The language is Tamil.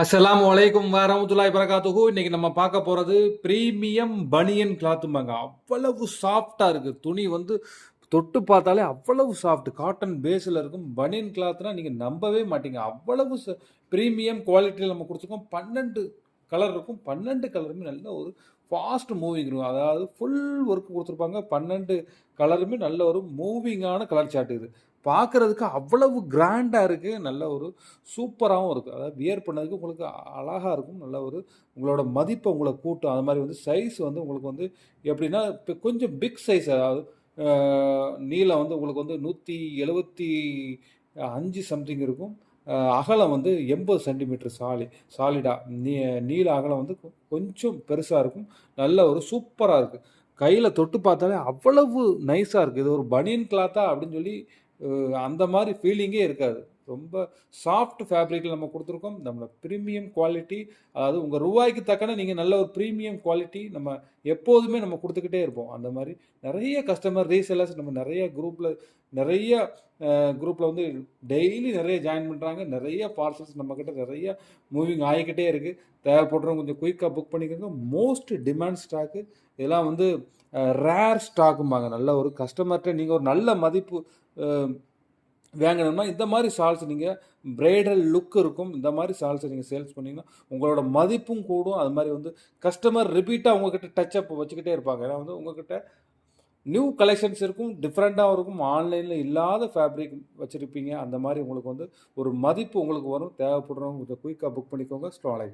அஸ்லாம் வலைக்கும் வரமத்துல்லாய் வரகாத்துஹு இன்னைக்கு நம்ம பார்க்க போகிறது ப்ரீமியம் பனியன் கிளாத்தும்பாங்க அவ்வளவு சாஃப்டாக இருக்குது துணி வந்து தொட்டு பார்த்தாலே அவ்வளவு சாஃப்ட் காட்டன் பேஸில் இருக்கும். பனியன் கிளாத்னா நீங்கள் நம்பவே மாட்டீங்க. அவ்வளவு ப்ரீமியம் குவாலிட்டியில் நம்ம கொடுத்துருக்கோம். பன்னெண்டு கலர் இருக்கும். பன்னெண்டு கலருமே நல்ல ஒரு ஃபாஸ்ட் மூவிங் இருக்கும். அதாவது ஃபுல் ஒர்க் கொடுத்துருப்பாங்க. பன்னெண்டு கலருமே நல்ல ஒரு மூவிங்கான கலர் சார்ட் இது. பார்க்குறதுக்கு அவ்வளவு கிராண்டாக இருக்குது நல்ல ஒரு சூப்பராகவும் இருக்குது அதாவது வியர் பண்ணதுக்கு உங்களுக்கு அழகாக இருக்கும். நல்ல ஒரு உங்களோட மதிப்பை உங்களை கூட்டும். அது மாதிரி வந்து சைஸ் வந்து உங்களுக்கு வந்து எப்படின்னா இப்போ கொஞ்சம் பிக் சைஸ் அதாவது நீளம் வந்து உங்களுக்கு வந்து நூற்றி எழுபத்தி அஞ்சு சம்திங் இருக்கும். அகலம் வந்து எண்பது சென்டிமீட்டர் சாலி சாலிடாக நீ நீள அகலம் வந்து கொஞ்சம் பெருசாக இருக்கும். நல்ல ஒரு சூப்பராக இருக்குது கையில் தொட்டு பார்த்தாலே அவ்வளவு நைஸாக இருக்குது இது ஒரு பனியன் கிளாத்தா அப்படின்னு சொல்லி அந்த மாதிரி ஃபீலிங்கே இருக்காது. ரொம்ப சாஃப்ட் ஃபேப்ரிக்கில் நம்ம கொடுத்துருக்கோம். நம்மளோட ப்ரீமியம் குவாலிட்டி அதாவது உங்கள் ரூபாய்க்கு தக்கன நீங்கள் நல்ல ஒரு ப்ரீமியம் குவாலிட்டி நம்ம எப்போதுமே நம்ம கொடுத்துக்கிட்டே இருப்போம். அந்த மாதிரி நிறைய கஸ்டமர் ரீசெல்லர்ஸ் நம்ம நிறைய குரூப்பில் நிறைய குரூப்பில் வந்து டெய்லி நிறைய ஜாயின் பண்ணுறாங்க நிறைய பார்சல்ஸ் நம்மக்கிட்ட நிறைய மூவிங் ஆகிக்கிட்டே இருக்குது தேவைப்படுறவங்க கொஞ்சம் குயிக்காக புக் பண்ணிக்கோங்க. மோஸ்ட் டிமாண்ட் ஸ்டாக்கு இதெல்லாம் வந்து ரேர் ஸ்டாக்கும்பாங்க நல்ல ஒரு கஸ்டமர்கிட்ட நீங்கள் ஒரு நல்ல மதிப்பு வேங்கணும்னா இந்த மாதிரி சால்ஸ் நீங்கள் பிரைடல் லுக் இருக்கும். இந்த மாதிரி சால்ஸை நீங்கள் சேல்ஸ் பண்ணிங்கன்னா உங்களோட மதிப்பும் கூடும். அது மாதிரி வந்து கஸ்டமர் ரிப்பீட்டாக உங்ககிட்ட டச் அப் வச்சுக்கிட்டே இருப்பாங்க. ஏன்னா வந்து உங்ககிட்ட நியூ கலெக்ஷன்ஸ் இருக்கும் டிஃப்ரெண்ட்டாகவும் இருக்கும். ஆன்லைனில் இல்லாத ஃபேப்ரிக் வச்சுருப்பீங்க. அந்த மாதிரி உங்களுக்கு வந்து ஒரு மதிப்பு உங்களுக்கு வரும். தேவைப்படுறவங்க கொஞ்சம் குயிக்காக புக் பண்ணிக்கோங்க. ஸ்டாலை